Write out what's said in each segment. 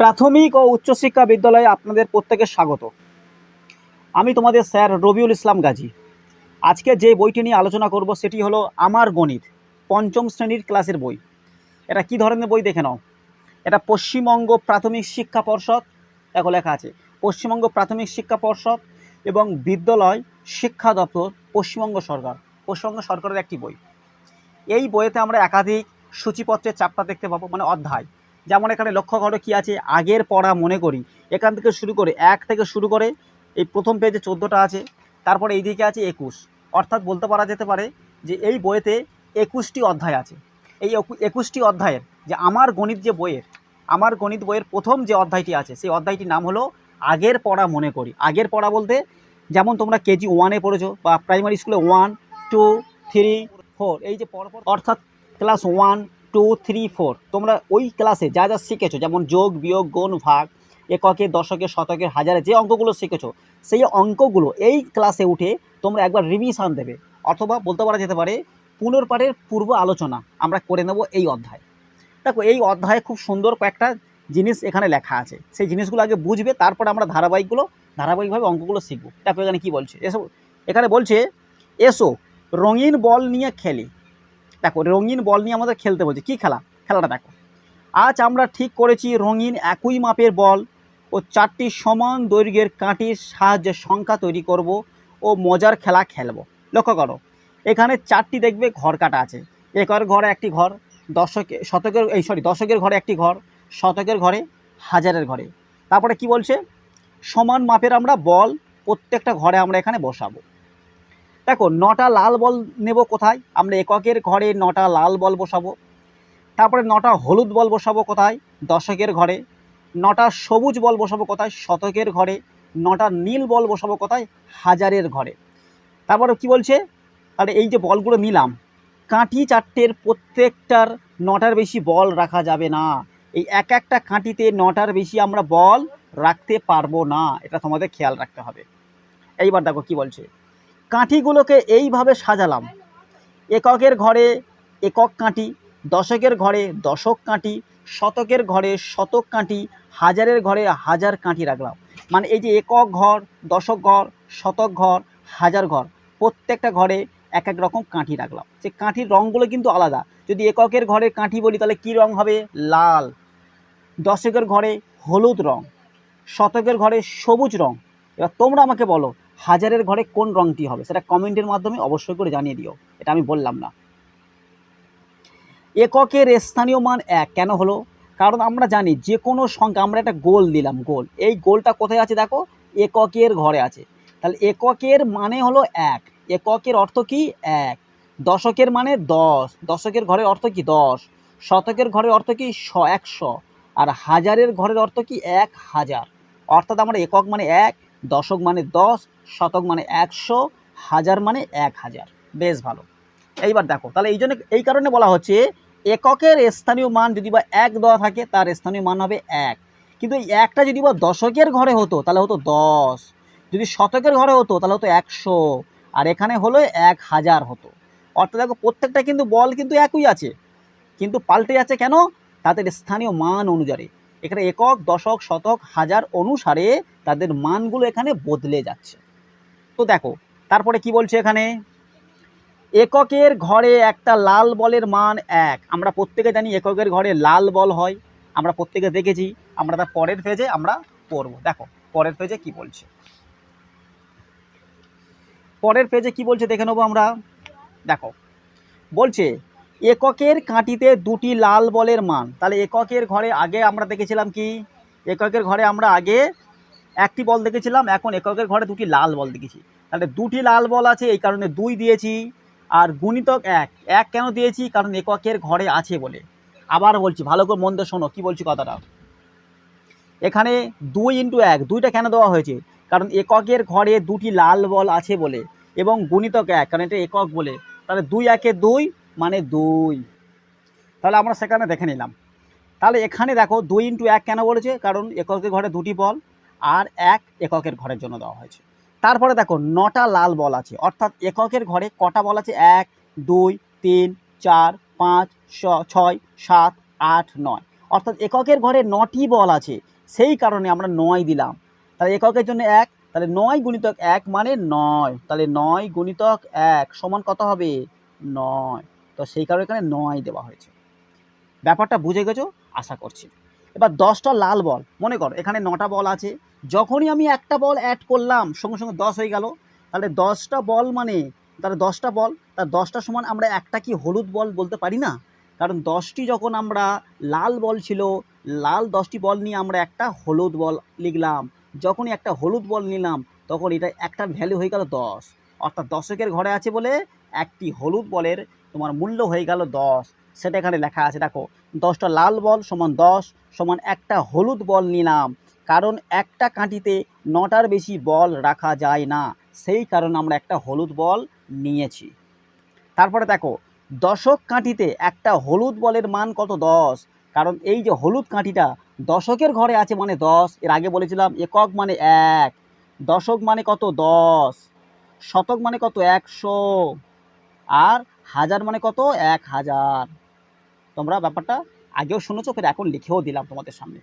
প্রাথমিক ও উচ্চশিক্ষা বিদ্যালয়ে আপনাদের প্রত্যেকের স্বাগত। আমি তোমাদের স্যার রবিউল ইসলাম গাজী। আজকে যে বইটি নিয়ে আলোচনা করব সেটি হলো আমার গণিত, পঞ্চম শ্রেণির ক্লাসের বই। এটা কি ধরনের বই দেখে নাও? এটা পশ্চিমবঙ্গ প্রাথমিক শিক্ষা পর্ষদ, দেখো লেখা আছে, পশ্চিমবঙ্গ প্রাথমিক শিক্ষা পর্ষদ এবং বিদ্যালয় শিক্ষা দপ্তর, পশ্চিমবঙ্গ সরকার, পশ্চিমবঙ্গ সরকারের একটি বই। এই বইতে আমরা একাধিক সূচিপত্রের চাপটা দেখতে পাবো মানে অধ্যায়। যেমন এখানে লক্ষ্য করো কি আছে, আগের পড়া মনে করি। এখান থেকে শুরু করে এক থেকে শুরু করে এই প্রথম পেজে চোদ্দোটা আছে, তারপরে এইদিকে আছে একুশ। অর্থাৎ বলতে পারা যেতে পারে যে এই বইয়েতে একুশটি অধ্যায় আছে। এই একু- একুশটি অধ্যায়ের যে আমার গণিত যে বইয়ের, আমার গণিত বইয়ের প্রথম যে অধ্যায়টি আছে, সেই অধ্যায়টির নাম হলো আগের পড়া মনে করি। আগের পড়া বলতে যেমন তোমরা কেজি ওয়ানে পড়েছো বা প্রাইমারি স্কুলে ওয়ান টু থ্রি ফোর এই যে পরপর অর্থাৎ class one two three four তোমরা ওই ক্লাসে যা যা শিখেছো, যেমন যোগ, বিয়োগ, গুণ, ভাগ, এককে, দশকে, শতকে, হাজারে যে অঙ্কগুলো শিখেছো, সেই অঙ্কগুলো এই ক্লাসে উঠে তোমরা একবার রিভিশন দেবে। অথবা বলতে পারা যেতে পারে পুনর্পাঠের পূর্ব আলোচনা আমরা করে নেব এই অধ্যায়। দেখো, এই অধ্যায়ে খুব সুন্দর কয়েকটা জিনিস এখানে লেখা আছে। সেই জিনিসগুলো আগে বুঝবে, তারপর আমরা ধারাবাহিকগুলো, ধারাবাহিকভাবে অঙ্কগুলো শিখব। দেখো এখানে কী বলছে? এসব এখানে বলছে, এসো, রঙিন বল নিয়ে খেলি। দেখো, রঙিন বল নিয়ে আমাদের খেলতে বলছে। কী খেলা? খেলাটা দেখো। আজ আমরা ঠিক করেছি রঙিন একই মাপের বল। ও চারটি সমান দৈর্ঘ্যের কাঁটির সাহায্যে সংখ্যা তৈরি করব ও মজার খেলা খেলব। লক্ষ্য করো, এখানে চারটি দেখবে ঘর কাটা আছে। একর ঘরে একটি ঘর, দশকে, শতকের, এই সরি দশকের ঘরে একটি ঘর, শতকের ঘরে হাজারের ঘরে। তারপরে কি বলছে? সমান মাপের আমরা বল প্রত্যেকটা ঘরে আমরা এখানে বসাবো। দেখো, নটা লাল বল নেব কোথায়? আমরা এককের ঘরে নটা লাল বল বসাবো। তারপরে নটা হলুদ বল বসাবো কোথায়? দশকের ঘরে। নটা সবুজ বল বসাবো কোথায়? শতকের ঘরে। নটা নীল বল বসাবো কোথায়? হাজারের ঘরে। তারপরে কি বলছে? আর এই যে বলগুলো নিলাম, কাঁটি চারটের প্রত্যেকটার নটার বেশি বল রাখা যাবে না। এই এক একটা কাঁটিতে নটার বেশি আমরা বল রাখতে পারব না। এটা তোমাদের খেয়াল রাখতে হবে। এইবার দেখো কি বলছে। কাঠিগুলোকে এইভাবে সাজালাম। এককের ঘরে একক কাঠি দশকের ঘরে দশক কাঠি শতকের ঘরে শতক কাঠি হাজারের ঘরে হাজার কাঠি রাখলাম। মানে এই যে একক ঘর, দশক ঘর, শতক ঘর, হাজার ঘর, প্রত্যেকটা ঘরে এক এক রকম কাঠি রাখলাম। সে কাঠির রঙগুলো কিন্তু আলাদা। যদি এককের ঘরে কাঠি বলি, তাহলে কী রং হবে? লাল। দশকের ঘরে হলুদ রং, শতকের ঘরে সবুজ রং। এবার তোমরা আমাকে বলো হাজারের ঘরে কোন রংটি হবে সেটা কমেন্টের মাধ্যমে অবশ্যই করে জানিয়ে দিও, এটা আমি বললাম না। এককের স্থানীয় মান এক কেন হলো? কারণ আমরা জানি যে কোনো সংখ্যা, আমরা একটা গোল দিলাম, গোল। এই গোলটা কোথায় আছে দেখো? এককের ঘরে আছে। তাহলে এককের মানে হলো এক। এককের অর্থ কি? এক। দশকের মানে দশ। দশকের ঘরের অর্থ কি? দশ। শতকের ঘরের অর্থ কি? শ, একশো। আর হাজারের ঘরের অর্থ কি? এক হাজার। অর্থাৎ আমরা একক মানে এক দশক মানে দশ, শতক মানে একশো, হাজার মানে এক হাজার। বেশ ভালো। এইবার দেখো, তাহলে এই জন্য এই কারণে বলা হচ্ছে এককের স্থানীয় মান যদি বা এক দেওয়া থাকে, তার স্থানীয় মান হবে এক। কিন্তু এই একটা যদি বা দশকের ঘরে হতো, তাহলে হতো দশ। যদি শতকের ঘরে হতো, তাহলে হতো একশো। আর এখানে হলো এক হাজার হতো। অর্থাৎ দেখো, প্রত্যেকটা কিন্তু বল কিন্তু একই আছে। কিন্তু পাল্টে যাচ্ছে কেন? তাদের স্থানীয় মান অনুযায়ী। এখানে একক, দশক, শতক, হাজার অনুসারে তাদের মানগুলো এখানে বদলে যাচ্ছে। তো দেখো, তারপরে কি বলছে এখানে? এককের ঘরে একটা লাল বলের মান এক। আমরা প্রত্যেকে জানি এককের ঘরে লাল বল হয়। আমরা প্রত্যেকে দেখেছি, আমরা তার পরের পেজে আমরা পড়ব। দেখো, পরের পেজে কি বলছে? পরের পেজে কি বলছে দেখে নেব আমরা। দেখো, বলছে এককের কাঁটিতে দুটি লাল বলের মান। তাহলে এককের ঘরে আগে আমরা দেখেছিলাম কি? এককের ঘরে আমরা আগে একটি বল দেখেছিলাম, এখন এককের ঘরে দুটি লাল বল দেখেছি। তাহলে দুটি লাল বল আছে, এই কারণে দুই দিয়েছি, আর গুণিতক এক। এক কেন দিয়েছি? কারণ এককের ঘরে আছে বলে। আবার বলছি, ভালো করে মন দিয়ে শোনো, কী বলছি কথাটা? এখানে দুই ইন্টু এক, দুইটা কেন দেওয়া হয়েছে? কারণ এককের ঘরে দুটি লাল বল আছে বলে, এবং গুণিতক এক, কারণ এটা একক বলে। তাহলে দুই একে দুই মানে দুই। তাহলে আমরা সেখানে দেখে নিলাম। তাহলে এখানে দেখো, দুই ইন্টু এক কেন বলেছে? কারণ এককের ঘরে দুটি বল। আর এক এককের ঘরের জন্য দেওয়া হয়েছে। তারপরে দেখো, নটা লাল বল আছে। অর্থাৎ এককের ঘরে কটা বল আছে? এক, দুই, তিন, চার, পাঁচ ছয়, সাত, আট, নয়। অর্থাৎ এককের ঘরে নটি বল আছে। সেই কারণে আমরা নয় দিলাম। তাহলে এককের জন্য এক, তাহলে নয় গুণিতক এক মানে নয়। তাহলে নয় গুণিতক এক সমান কত হবে? নয়। তো সেই কারণে এখানে নয় দেওয়া হয়েছে। ব্যাপারটা বুঝে গেছো? আশা করছি। এবার দশটা লাল বল, মনে করো, এখানে নটা বল আছে। যখনই আমি একটা বল অ্যাড করলাম, সঙ্গে সঙ্গে দশ হয়ে গেল। তাহলে দশটা বল মানে তাহলে দশটা বল তার দশটা সমান আমরা একটা কি হলুদ বল বলতে পারি না? কারণ দশটি যখন আমরা লাল বল ছিল, লাল দশটি বল নিয়ে আমরা একটা হলুদ বল লিখলাম। যখনই একটা হলুদ বল নিলাম, তখন এটা একটা ভ্যালু হয়ে গেল দশ। অর্থাৎ দশকের ঘরে আছে বলে একটি হলুদ বলের তোমার মূল্য হয়ে গেল দশ। সেটা এখানে লেখা আছে, দেখো, দশটা লাল বল সমান দশ, সমান একটা হলুদ বল নিলাম, কারণ একটা কাঁটিতে নটার বেশি বল রাখা যায় না, সেই কারণে আমরা একটা হলুদ বল নিয়েছি। তারপরে দেখো, দশক কাঁটিতে একটা হলুদ বলের মান কত দশ? কারণ এই যে হলুদ কাঁটিটা দশকের ঘরে আছে মানে দশ, এর আগে বলেছিলাম একক মানে এক, দশক মানে কত দশ, শতক মানে কত একশো, আর হাজার মানে কত এক হাজার। তোমরা ব্যাপারটা আগেও শুনেছো, ফের এখন লিখেও দিলাম তোমাদের সামনে।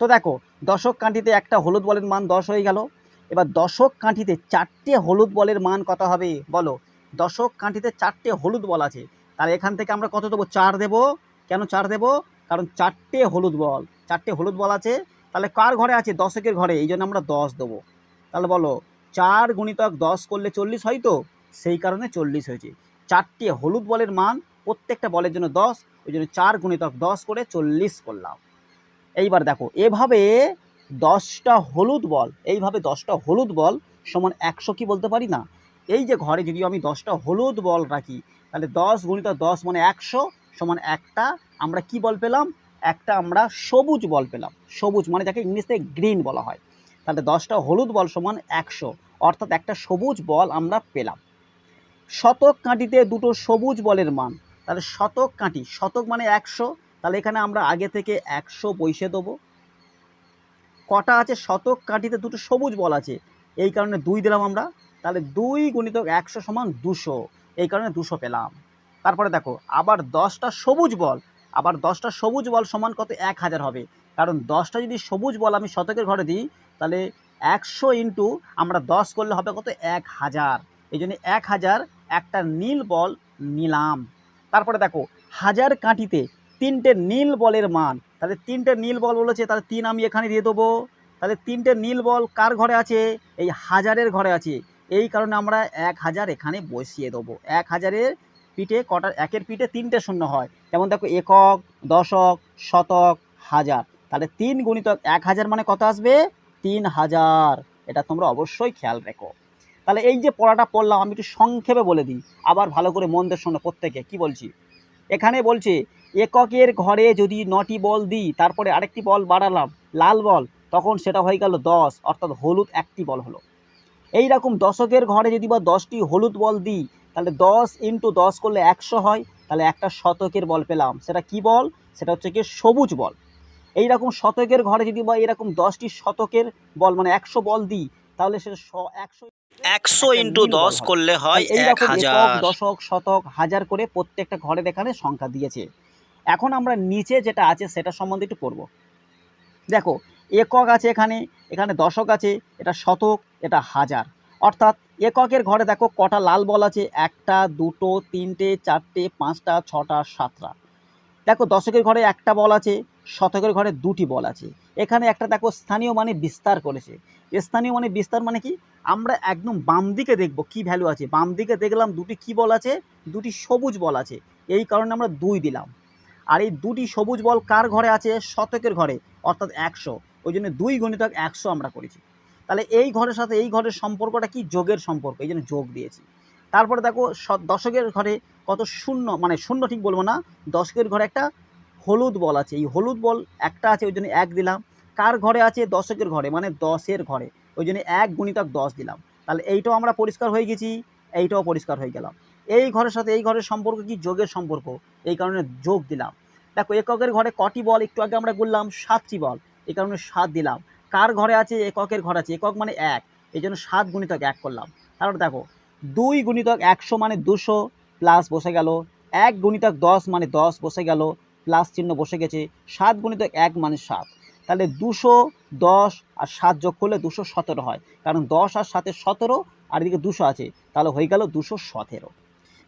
তো দেখো, দশক কাঁঠিতে একটা হলুদ বলের মান দশ হয়ে গেল। এবার দশক কাঁঠিতে চারটে হলুদ বলের মান কত হবে? বলো। দশক কাঁঠিতে চারটে হলুদ বল আছে। তাহলে এখান থেকে আমরা কত দেবো? চার দেবো। কেন চার দেবো? কারণ চারটে হলুদ বল। চারটে হলুদ বল আছে। তাহলে কার ঘরে আছে? দশকের ঘরে। এই জন্য আমরা দশ দেবো। তাহলে বলো, চার গুণিতক দশ করলে চল্লিশ হয় তো? সেই কারণে চল্লিশ হয়েছে। চারটে হলুদ বলের মান প্রত্যেকটা বলের জন্য দশ, ওই জন্য চার গুণিতক দশ করে চল্লিশ করলাম। এইবার দেখো, এভাবে দশটা হলুদ বল, এইভাবে দশটা হলুদ বল সমান একশো কি বলতে পারি না? এই যে ঘরে যদি আমি দশটা হলুদ বল রাখি, তাহলে দশ গুণিত দশ মানে একশো সমান একটা, আমরা কি বল পেলাম? একটা আমরা সবুজ বল পেলাম। সবুজ মানে যাকে ইংলিশে গ্রিন বলা হয়। তাহলে দশটা হলুদ বল সমান একশো, অর্থাৎ একটা সবুজ বল আমরা পেলাম। শতক কাঁটিতে দুটো সবুজ বলের মান তাহলে শতক কাঁটি, শতক মানে একশো, তাহলে এখানে আমরা আগে থেকে একশো বসে দেবো। কটা আছে? শতক কাঁটিতে দুটো সবুজ বল আছে, এই কারণে দুই দিলাম আমরা, তাহলে দুই গুণিতক একশো সমান দুশো, এই কারণে দুশো পেলাম। তারপরে দেখো, আবার দশটা সবুজ বল, আবার দশটা সবুজ বল সমান কত? এক হাজার হবে। কারণ দশটা যদি সবুজ বল আমি শতকের ঘরে দিই, তাহলে একশো ইন্টু আমরা দশ করলে হবে কত? এক হাজার। এই জন্য এক হাজার একটা নীল বল নিলাম। তারপরে দেখো, হাজার কাঁটিতে তিনটে নীল বলের মান। তাহলে তিনটে নীল বল বলেছে, তাহলে তিন আমি এখানে দিয়ে দেবো। তাহলে তিনটে নীল বল কার ঘরে আছে? এই হাজারের ঘরে আছে। এই কারণে আমরা এক হাজার এখানে বসিয়ে দেবো। এক হাজারের পিঠে কটার একের পিঠে তিনটে শূন্য হয়। যেমন দেখো, একক, দশক, শতক, হাজার। তাহলে তিন গুণিতক এক হাজার মানে কত আসবে? তিন হাজার। এটা তোমরা অবশ্যই খেয়াল রেখো। তাহলে এই যে পড়াটা পড়লাম, আমি একটু সংক্ষেপে বলে দিই। আবার ভালো করে মন দিয়ে শোনো প্রত্যেকে। কি বলছি? এখানে বলছে, এককের ঘরে যদি নটি বল দিই, তারপরে আরেকটি বল বাড়ালাম, লাল বল, তখন সেটা হয়ে গেল দশ, অর্থাৎ হলুদ একটি বল হলো। এই রকম দশকের ঘরে যদি বা দশটি হলুদ বল দিই, তাহলে দশ ইন্টু দশ করলে একশো হয়, তাহলে একটা শতকের বল পেলাম। সেটা কি বল? সেটা হচ্ছে কি সবুজ বল। এই রকম শতকের ঘরে যদি বা এরকম দশটি শতকের বল মানে একশো বল দিই, তাহলে সেটা একশো একশো ইন্টু দশ করলে হয় এক হাজার। দশক শতক হাজার করে প্রত্যেকটা ঘরের এখানে সংখ্যা দিয়েছে। এখন আমরা নিচে যেটা আছে সেটা সম্বন্ধে একটু পড়ব। দেখো একক আছে এখানে এখানে দশক আছে এটা শতক এটা হাজার। অর্থাৎ এককের ঘরে দেখো কটা লাল বল আছে একটা দুটো তিনটে চারটে পাঁচটা ছটা সাতটা। দেখো দশকের ঘরে একটা বল আছে শতকের ঘরে দুটি বল আছে। এখানে একটা দেখো স্থানীয় মানে বিস্তার করেছে। স্থানীয় মানে বিস্তার মানে কি? আমরা একদম বাম দিকে দেখব কি ভ্যালু আছে। বাম দিকে দেখলাম দুটি কি বল আছে? দুটি সবুজ বল আছে। এই কারণে আমরা দুই দিলাম। আর এই দুটি সবুজ বল কার ঘরে আছে? শতকের ঘরে, অর্থাৎ একশো। ওই জন্য দুই গণিতক একশো আমরা করেছি। তাহলে এই ঘরের সাথে এই ঘরের সম্পর্কটা কি? যোগের সম্পর্ক। এই জন্য যোগ দিয়েছি। তারপরে দেখো দশকের ঘরে কত শূন্য মানে শূন্য ঠিক বলব না, দশকের ঘরে একটা হলুদ বল আছে, এই হলুদ বল একটা আছে, ওই জন্য এক দিলাম। কার ঘরে আছে? দশকের ঘরে মানে দশের ঘরে। ওই জন্য এক গুণিতক দশ দিলাম। তাহলে এইটাও আমরা পরিষ্কার হয়ে গেছি, এইটাও পরিষ্কার হয়ে গেলাম। এই ঘরের সাথে, এই ঘরের সম্পর্ক কি? যোগের সম্পর্ক। এই কারণে যোগ দিলাম। দেখো, এককের ঘরে কটি বল? একটু আগে আমরা বললাম সাতটি বল। এই কারণে সাত দিলাম। কার ঘরে আছে? এককের ঘর আছে। একক মানে এক। এই জন্য সাত গুণিতক এক করলাম। তারপর দেখো, দুই গুণিতক একশো মানে দুশো, প্লাস বসে গেল। এক গুণিতক দশ মানে দশ বসে গেল। প্লাস চিহ্ন বসে গেছে, সাত গুণিত এক মানে সাত। তাহলে দুশো দশ আর সাত যোগ করলে দুশো সতেরো হয়। কারণ দশ আর সাথে সতেরো, আর এদিকে দুশো আছে। তাহলে হয়ে গেল দুশো সতেরো।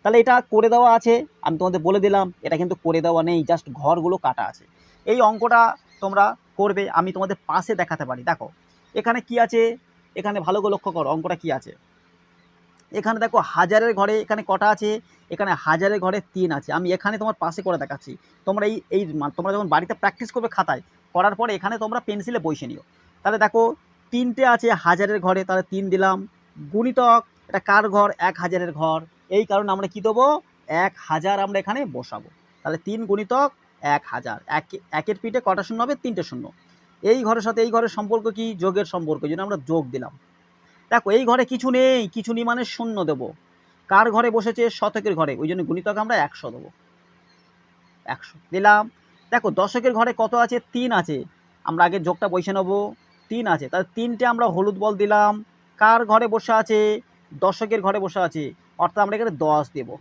তাহলে এটা করে দেওয়া আছে, আমি তোমাদের বলে দিলাম, এটা কিন্তু করে দেওয়া নেই জাস্ট ঘরগুলো কাটা আছে। এই অঙ্কটা তোমরা করবে, আমি তোমাদের পাশে দেখাতে পারি। দেখো, এখানে কি আছে? এখানে ভালো করে লক্ষ্য করো, অঙ্কটা কি আছে? এখানে দেখো হাজারের ঘরে এখানে কটা আছে? এখানে হাজারের ঘরে তিন আছে। আমি এখানে তোমার পাশে করে দেখাচ্ছি। তোমরা এই এই তোমরা যখন বাড়িতে প্র্যাকটিস করবে খাতায়, করার পরে এখানে তোমরা পেন্সিলে বসে নিও। তাহলে দেখো, তিনটে আছে হাজারের ঘরে, তাহলে তিন দিলাম। গুণিতক, এটা কার ঘর? এক হাজারের ঘর। এই কারণে আমরা কি দেবো? এক হাজার আমরা এখানে বসাবো। তাহলে তিন গুণিতক এক হাজার। এক, একের পিঠে কটা শূন্য হবে? তিনটে শূন্য। এই ঘরের সাথে এই ঘরের সম্পর্ক কি? যোগের সম্পর্ক। জন্য আমরা যোগ দিলাম। দেখো, এই ঘরে কিছু নেই কিছু নেই মানে শূন্য দেবো। কার ঘরে বসেছে? শতকের ঘরে। ওই জন্য গুণিতক আমরা একশো দেবো। একশো। দিলাম। দেখো, দশকের ঘরে কত আছে? তিন আছে। আমরা আগে যোগটা বসে নেব। তিন আছে। তাহলে তিনটে আমরা হলুদ বল দিলাম। কার ঘরে বসে আছে? দশকের ঘরে বসে আছে। অর্থাৎ আমরা এখানে দশ দেব।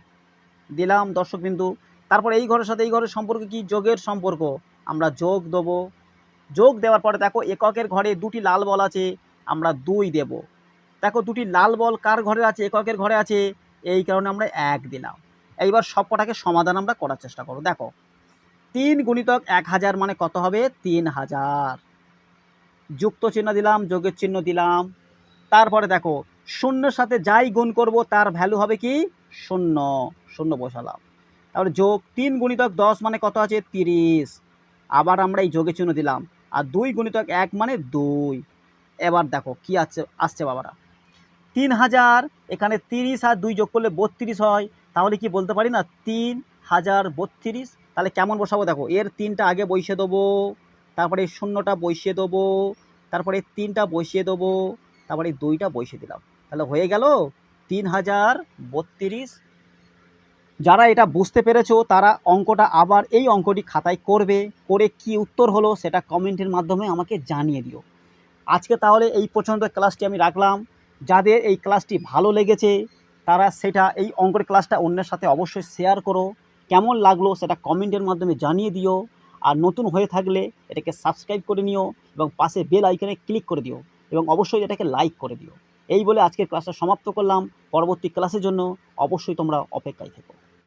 দিলাম দর্শক বিন্দু। তারপর এই ঘরের সাথে এই ঘরের সম্পর্ক কি? যোগের সম্পর্ক। আমরা যোগ দেবো। যোগ দেওয়ার পরে দেখো, এককের ঘরে দুটি লাল বল আছে। আমরা দুই দেব। দেখো দুটি লাল বল কার ঘরে আছে? এককের ঘরে আছে। এই কারণে আমরা এক দিলাম। এইবার সব কটাকে সমাধান আমরা করার চেষ্টা করো দেখো, তিন গুণিতক এক হাজার মানে কত হবে? তিন হাজার। যুক্ত চিহ্ন দিলাম, যোগের চিহ্ন দিলাম। তারপরে দেখো, শূন্যের সাথে যাই গুণ করব, তার ভ্যালু হবে কি? শূন্য। শূন্য বসালাম। তারপরে যোগ তিন গুণিতক দশ মানে কত আছে? তিরিশ। আবার আমরা এই যোগের চিহ্ন দিলাম। আর দুই গুণিতক এক মানে দুই। এবার দেখো, কি আছে আসছে বাবারা। তিন হাজার, এখানে তিরিশ আর দুই যোগ করলে বত্রিশ হয়। তাহলে কি বলতে পারি না? তিন হাজার বত্রিশ। তাহলে কেমন বসাবো? দেখো, এর তিনটা আগে বসিয়ে দেবো, তারপরে শূন্যটা বসিয়ে দেবো, তারপরে তিনটা বসিয়ে দেবো, তারপরে দুইটা বসিয়ে দিলাম। তাহলে হয়ে গেল তিন হাজার বত্রিশ। যারা এটা বুঝতে পেরেছ, তারা অঙ্কটা আবার এই অঙ্কটি খাতায় করবে, করে কি উত্তর হলো সেটা কমেন্টের মাধ্যমে আমাকে জানিয়ে দিও। আজকে তাহলে এই পর্যন্ত ক্লাসটি আমি রাখলাম। যাদের এই ক্লাসটি ভালো লেগেছে, তারা সেটা এই অঙ্কের ক্লাসটা অন্যের সাথে অবশ্যই শেয়ার করো। কেমন লাগল সেটা কমেন্টের মাধ্যমে জানিয়ে দিও। আর নতুন হয়ে থাকলে এটাকে সাবস্ক্রাইব করে নিও এবং পাশে বেল আইকনে ক্লিক করে দিও এবং অবশ্যই এটাকে লাইক করে দিও। এই বলে আজকের ক্লাসটা সমাপ্ত করলাম। পরবর্তী ক্লাসের জন্য অবশ্যই তোমরা অপেক্ষায় থেকো।